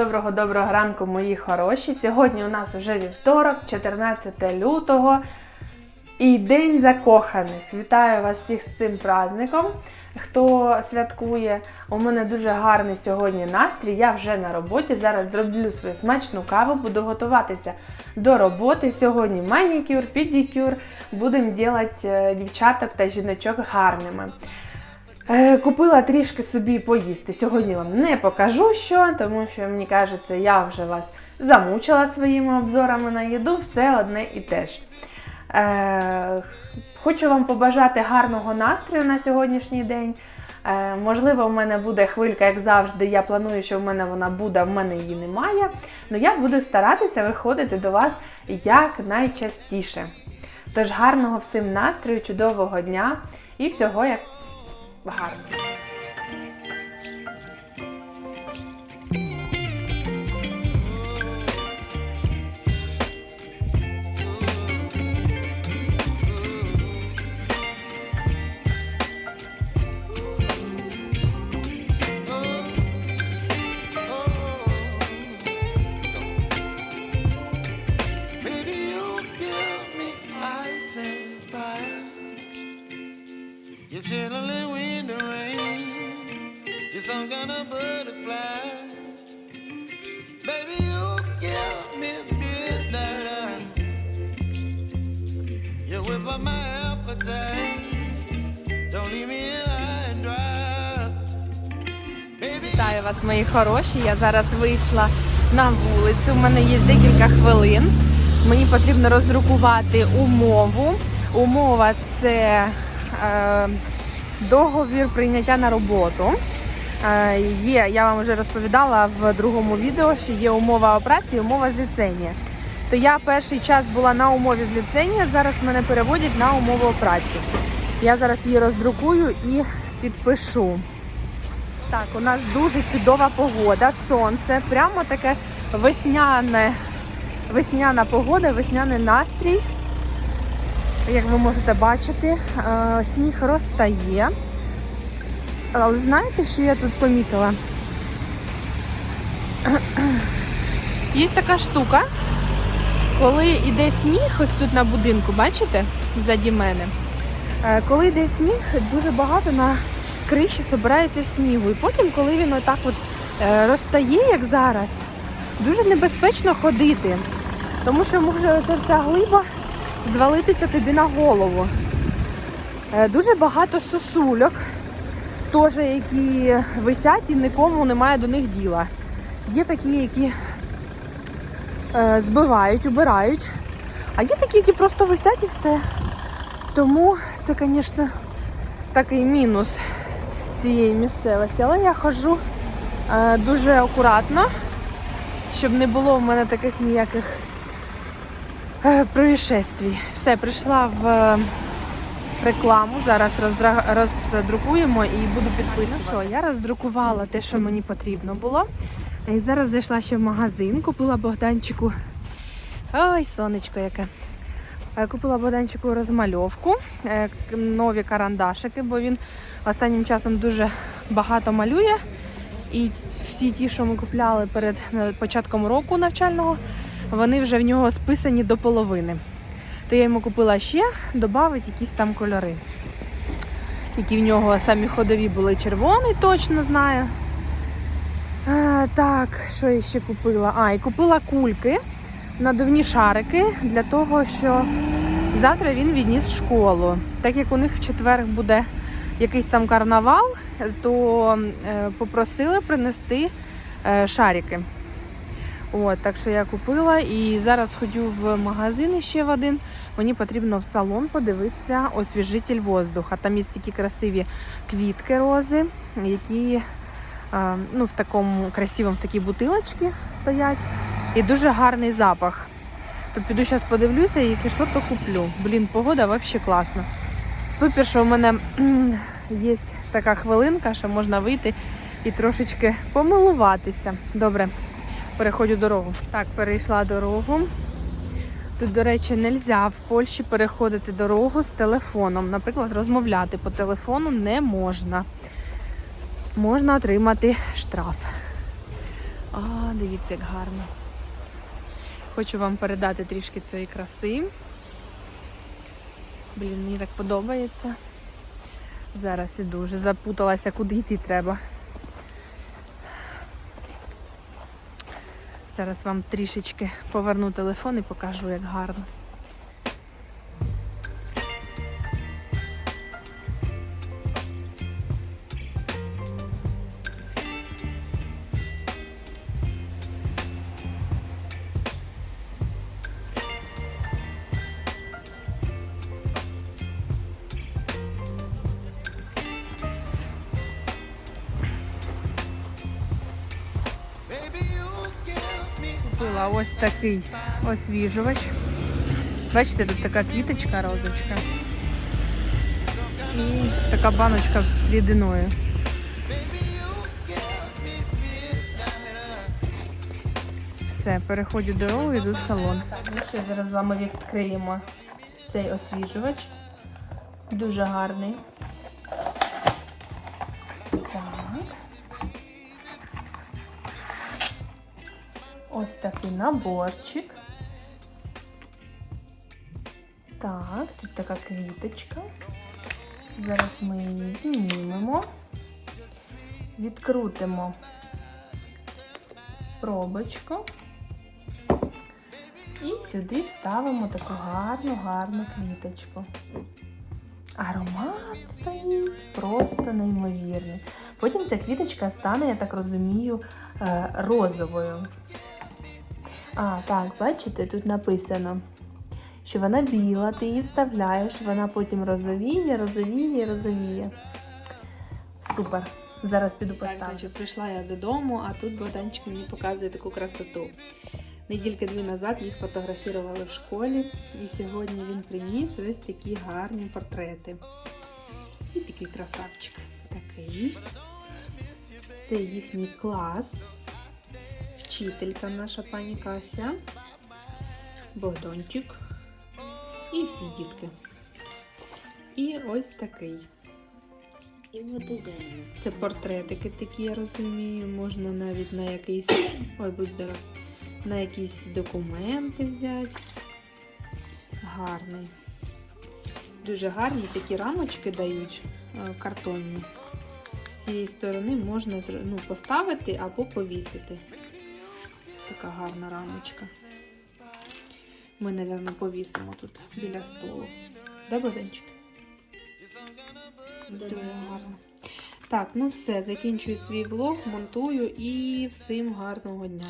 Доброго доброго ранку, мої хороші. Сьогодні у нас вже вівторок, 14 лютого і День закоханих. Вітаю вас всіх з цим праздником. Хто святкує, у мене дуже гарний сьогодні настрій. Я вже на роботі. Зараз зроблю свою смачну каву, буду готуватися до роботи. Сьогодні манікюр, педикюр. Будемо робити дівчаток та жіночок гарними. Е, Купила трішки собі поїсти. Сьогодні вам не покажу що, тому що мені кажеться, я вже вас замучила своїми обзорами на їду, все одне і те ж. Е, хочу вам побажати гарного настрою на сьогоднішній день. Е, можливо, в мене буде хвилька, як завжди. Я планую, що в мене вона буде, а в мене її немає. Ну я буду старатися виходити до вас якнайчастіше. Тож гарного всім настрою, чудового дня і всього як baharım. Вітаю вас, мої хороші. Я зараз вийшла на вулицю. У мене є декілька хвилин. Мені потрібно роздрукувати умову. Умова це е, договір прийняття на роботу. Е, є, я вам вже розповідала в другому відео, що є умова праці і умова з ліцензії. То я перший час була на умові з ліцензії, зараз мене переводять на умову праці. Я зараз її роздрукую і підпишу. Так, у нас дуже чудова погода, сонце, прямо таке весняне, весняна погода, весняний настрій. Як ви можете бачити, е, сніг розтає. Але знаєте, що я тут помітила? Є така штука, коли йде сніг, ось тут на будинку, бачите, ззаді мене. Е, Коли йде сніг, дуже багато на криші збирається снігу. І потім, коли він отак от е, розтає, як зараз, дуже небезпечно ходити. Тому що може оця вся глиба звалитися тобі на голову. Е, Дуже багато сосульок, теж які висять і нікому немає до них діла. Є такі, які е, збивають, убирають, а є такі, які просто висять і все. Тому це, звісно, такий мінус цієї місцевості. Але я ходжу е, дуже акуратно, щоб не було в мене таких ніяких е, происшествій. Все, прийшла в рекламу. Зараз роздрукуємо і буду підписувати. Ну що, я роздрукувала те, що мені потрібно було. І зараз зайшла ще в магазин, купила Богданчику. Ой, сонечко яке. Е, Купила Богданчику розмальовку, е, нові карандашики, бо він останнім часом дуже багато малює. І всі ті, що ми купляли перед е, початком року навчального, вони вже в нього списані до половини. То я йому купила ще, додати якісь там кольори. Які в нього самі ходові були червоний, точно знаю. Е, так, що я ще купила? А, і купила кульки надувні шарики для того, що завтра він відніс в школу. Так як у них в четвер буде якийсь там карнавал, то е, попросили принести е, шарики. От, так що я купила і зараз ходю в магазин ще в один. Мені потрібно в салон подивитися освіжитель воздуха. Там є такі красиві квітки рози, які ну, в такому красивому в такій бутилочці стоять. І дуже гарний запах. То піду зараз подивлюся, і якщо що, то куплю. Блін, погода взагалі класна. Супер, що в мене є така хвилинка, що можна вийти і трошечки помилуватися. Добре, переходжу дорогу. Так, перейшла дорогу. Тут, до речі, не можна в Польщі переходити дорогу з телефоном. Наприклад, розмовляти по телефону не можна. Можна отримати штраф. А, дивіться, як гарно. Хочу вам передати трішки цієї краси. Блін, мені так подобається. Зараз іду, вже запуталася, куди йти треба. Зараз вам трішечки поверну телефон і покажу, як гарно. Купила ось такий освіжувач. Бачите, тут така квіточка, розочка. І така баночка з рідиною. Все, переходжу дорогу, йду в салон. Ну що, зараз з вами відкриємо цей освіжувач. Дуже гарний. Ось такий наборчик. Так, тут така квіточка. Зараз ми її знімемо. Відкрутимо пробочку. І сюди вставимо таку гарну, гарну квіточку. Аромат стоїть просто неймовірний. Потім ця квіточка стане, я так розумію, е, розовою. А, так, бачите, тут написано, що вона біла, ти її вставляєш, вона потім розовіє, розовіє, розовіє. Супер. Зараз піду поставлю. Так, прийшла я додому, а тут Богданчик мені показує таку красоту. Недільки дві назад їх фотографували в школі, і сьогодні він приніс ось такі гарні портрети. І такий красавчик. Такий. Це їхній клас. Вчителька наша пані Кася. Богданчик. І всі дітки. І ось такий. І. Це портретики такі, я розумію. Можна навіть на якийсь. Ой, будь здоров. На якісь документи взяти. Гарний. Дуже гарні такі рамочки дають е, картонні. З цієї сторони можна ну, поставити або повісити. Така гарна рамочка. Ми, мабуть, повісимо тут біля столу. Да, Богданчик? Дуже гарно. Так, ну все, закінчую свій блог, монтую і всім гарного дня.